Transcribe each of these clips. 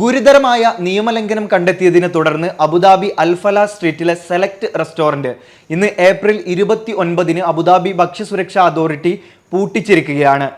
ഗുരുതരമായ നിയമലംഘനം കണ്ടെത്തിയതിനെ തുടർന്ന് അബുദാബി അൽഫല സ്ട്രീറ്റിലെ സെലക്ട് റെസ്റ്റോറന്റ് ഇന്ന് ഏപ്രിൽ ഇരുപത്തി ഒൻപതിന് അബുദാബി ഭക്ഷ്യസുരക്ഷാ അതോറിറ്റി പൂട്ടിച്ചിരിക്കുകയാണ്.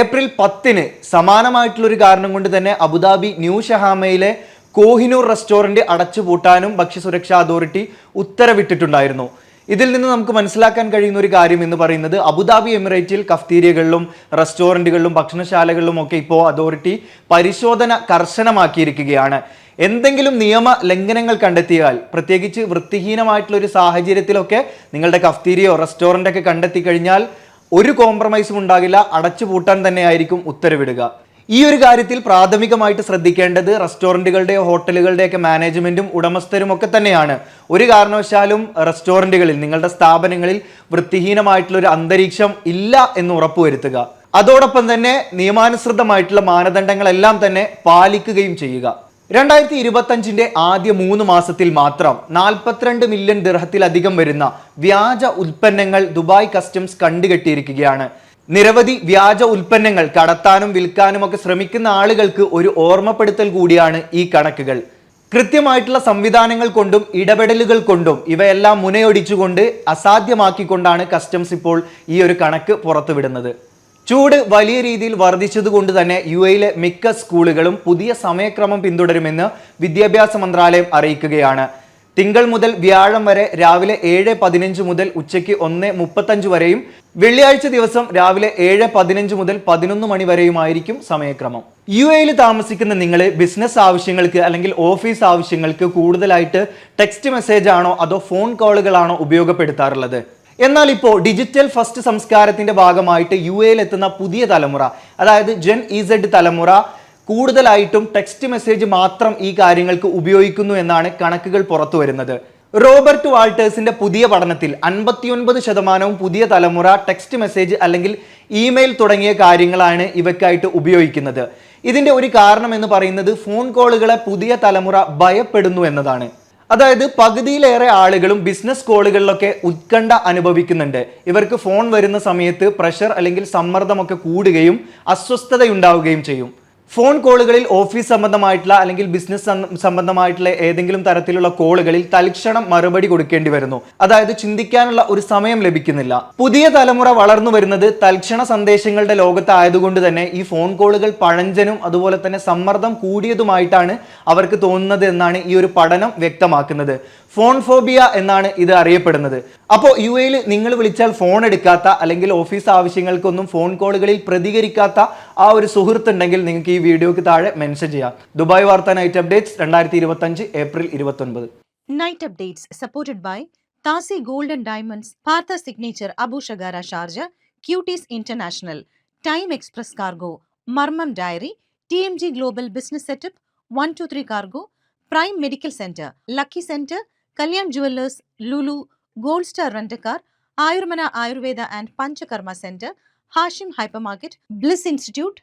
ഏപ്രിൽ പത്തിന് സമാനമായിട്ടുള്ളൊരു കാരണം കൊണ്ട് തന്നെ അബുദാബി ന്യൂ ഷഹാമയിലെ കോഹിനൂർ റെസ്റ്റോറന്റ് അടച്ചുപൂട്ടാനും ഭക്ഷ്യസുരക്ഷാ അതോറിറ്റി ഉത്തരവിട്ടിട്ടുണ്ടായിരുന്നു. ഇതിൽ നിന്ന് നമുക്ക് മനസ്സിലാക്കാൻ കഴിയുന്ന ഒരു കാര്യം എന്ന് പറയുന്നത് അബുദാബി എമിറേറ്റിൽ കഫ്തീരിയകളിലും റെസ്റ്റോറന്റുകളിലും ഭക്ഷണശാലകളിലും ഒക്കെ ഇപ്പോൾ അതോറിറ്റി പരിശോധന കർശനമാക്കിയിരിക്കുകയാണ്. എന്തെങ്കിലും നിയമ ലംഘനങ്ങൾ കണ്ടെത്തിയാൽ പ്രത്യേകിച്ച് വൃത്തിഹീനമായിട്ടുള്ള ഒരു സാഹചര്യത്തിലൊക്കെ നിങ്ങളുടെ കഫ്തീരിയോ റെസ്റ്റോറന്റൊക്കെ കണ്ടെത്തി കഴിഞ്ഞാൽ ഒരു കോംപ്രമൈസും ഉണ്ടാകില്ല അടച്ചുപൂട്ടാൻ തന്നെയായിരിക്കും ഉത്തരവിടുക. ഈ ഒരു കാര്യത്തിൽ പ്രാഥമികമായിട്ട് ശ്രദ്ധിക്കേണ്ടത് റെസ്റ്റോറന്റുകളുടെയോ ഹോട്ടലുകളുടെയൊക്കെ മാനേജ്മെന്റും ഉടമസ്ഥരും ഒക്കെ തന്നെയാണ്. ഒരു കാരണവശാലും റെസ്റ്റോറന്റുകളിൽ നിങ്ങളുടെ സ്ഥാപനങ്ങളിൽ വൃത്തിഹീനമായിട്ടുള്ളൊരു അന്തരീക്ഷം ഇല്ല എന്ന് ഉറപ്പുവരുത്തുക. അതോടൊപ്പം തന്നെ നിയമാനുസൃതമായിട്ടുള്ള മാനദണ്ഡങ്ങളെല്ലാം തന്നെ പാലിക്കുകയും ചെയ്യുക. രണ്ടായിരത്തി ഇരുപത്തഞ്ചിന്റെ ആദ്യ മൂന്ന് മാസത്തിൽ മാത്രം നാൽപ്പത്തിരണ്ട് മില്യൺ ദിർഹത്തിലധികം വരുന്ന വ്യാജ ഉൽപ്പന്നങ്ങൾ ദുബായ് കസ്റ്റംസ് കണ്ടുകെട്ടിയിരിക്കുകയാണ്. നിരവധി വ്യാജ ഉൽപ്പന്നങ്ങൾ കടത്താനും വിൽക്കാനും ഒക്കെ ശ്രമിക്കുന്ന ആളുകൾക്ക് ഒരു ഓർമ്മപ്പെടുത്തൽ കൂടിയാണ് ഈ കണക്കുകൾ. കൃത്യമായിട്ടുള്ള സംവിധാനങ്ങൾ കൊണ്ടും ഇടപെടലുകൾ കൊണ്ടും ഇവയെല്ലാം മുനയൊടിച്ചുകൊണ്ട് അസാധ്യമാക്കിക്കൊണ്ടാണ് കസ്റ്റംസ് ഇപ്പോൾ ഈ ഒരു കണക്ക് പുറത്തുവിടുന്നത്. ചൂട് വലിയ രീതിയിൽ വർദ്ധിച്ചതുകൊണ്ട് തന്നെ യു എയിലെ മിക്ക സ്കൂളുകളും പുതിയ സമയക്രമം പിന്തുടരുമെന്ന് വിദ്യാഭ്യാസ മന്ത്രാലയം അറിയിക്കുകയാണ്. തിങ്കൾ മുതൽ വ്യാഴം വരെ രാവിലെ ഏഴ് പതിനഞ്ച് മുതൽ ഉച്ചയ്ക്ക് ഒന്ന് മുപ്പത്തഞ്ച് വരെയും വെള്ളിയാഴ്ച ദിവസം രാവിലെ ഏഴ് പതിനഞ്ച് മുതൽ പതിനൊന്ന് മണി വരെയുമായിരിക്കും സമയക്രമം. യു എയിൽ താമസിക്കുന്ന നിങ്ങൾ ബിസിനസ് ആവശ്യങ്ങൾക്ക് അല്ലെങ്കിൽ ഓഫീസ് ആവശ്യങ്ങൾക്ക് കൂടുതലായിട്ട് ടെക്സ്റ്റ് മെസ്സേജ് ആണോ അതോ ഫോൺ കോളുകളാണോ ഉപയോഗപ്പെടുത്താറുള്ളത്? എന്നാൽ ഇപ്പോൾ ഡിജിറ്റൽ ഫസ്റ്റ് സംസ്കാരത്തിന്റെ ഭാഗമായിട്ട് യു എയിൽ എത്തുന്ന പുതിയ തലമുറ അതായത് ജെൻ ഇസെഡ് തലമുറ കൂടുതലായിട്ടും ടെക്സ്റ്റ് മെസ്സേജ് മാത്രം ഈ കാര്യങ്ങൾക്ക് ഉപയോഗിക്കുന്നു എന്നാണ് കണക്കുകൾ പുറത്തു വരുന്നത്. റോബർട്ട് വാൾട്ടേഴ്സിന്റെ പുതിയ പഠനത്തിൽ അൻപത്തിയൊൻപത് ശതമാനവും പുതിയ തലമുറ ടെക്സ്റ്റ് മെസ്സേജ് അല്ലെങ്കിൽ ഇമെയിൽ തുടങ്ങിയ കാര്യങ്ങളാണ് ഇവയ്ക്കായിട്ട് ഉപയോഗിക്കുന്നത്. ഇതിന്റെ ഒരു കാരണം എന്ന് പറയുന്നത് ഫോൺ കോളുകളെ പുതിയ തലമുറ ഭയപ്പെടുന്നു എന്നതാണ്. അതായത് പകുതിയിലേറെ ആളുകളും ബിസിനസ് കോളുകളിലൊക്കെ ഉത്കണ്ഠ അനുഭവിക്കുന്നുണ്ട്. ഇവർക്ക് ഫോൺ വരുന്ന സമയത്ത് പ്രഷർ അല്ലെങ്കിൽ സമ്മർദ്ദമൊക്കെ കൂടുകയും അസ്വസ്ഥതയുണ്ടാവുകയും ചെയ്യും. ഫോൺ കോളുകളിൽ ഓഫീസ് സംബന്ധമായിട്ടുള്ള അല്ലെങ്കിൽ ബിസിനസ് സംബന്ധമായിട്ടുള്ള ഏതെങ്കിലും തരത്തിലുള്ള കോളുകളിൽ തൽക്ഷണം മറുപടി കൊടുക്കേണ്ടി വരുന്നു. അതായത് ചിന്തിക്കാനുള്ള ഒരു സമയം ലഭിക്കുന്നില്ല. പുതിയ തലമുറ വളർന്നു വരുന്നത് തൽക്ഷണ സന്ദേശങ്ങളുടെ ലോകത്തായതുകൊണ്ട് തന്നെ ഈ ഫോൺ കോളുകൾ പഴഞ്ചനും അതുപോലെ തന്നെ സമ്മർദ്ദം കൂടിയതുമായിട്ടാണ് അവർക്ക് തോന്നുന്നത് എന്നാണ് ഈ ഒരു പഠനം വ്യക്തമാക്കുന്നത്. ഫോൺ ഫോബിയ എന്നാണ് ഇത് അറിയപ്പെടുന്നത്. അപ്പോൾ യു എയിൽ നിങ്ങൾ വിളിച്ചാൽ ഫോൺ എടുക്കാത്ത അല്ലെങ്കിൽ ഓഫീസ് ആവശ്യങ്ങൾക്കൊന്നും ഫോൺ കോളുകളിൽ പ്രതികരിക്കാത്ത ആ ഒരു സുഹൃത്ത് ഉണ്ടെങ്കിൽ നിങ്ങൾക്ക് ഈ വീഡിയോക്ക് താഴെ മെൻഷൻ ചെയ്യാം. ദുബായ് വാർത്ത നൈറ്റ് അപ്ഡേറ്റ്സ് രണ്ടായിരത്തി ഇരുപത്തഞ്ച് ഏപ്രിൽ ഇരുപത്തൊൻപത്. നൈറ്റ് അപ്ഡേറ്റ്സ് സപ്പോർട്ടഡ് ബൈ താസി ഗോൾഡൻ ഡയമണ്ട്സ് പാർത്ത signature Abu Shagara Sharjah cuties international time express cargo മർമ്മം diary T M G global business setup one two three cargo prime medical centre lucky centre Kalyan jewellers Lulu gold star rent a car Ayurmana Ayurveda and Panchakarma centre Hashim hypermarket bliss institute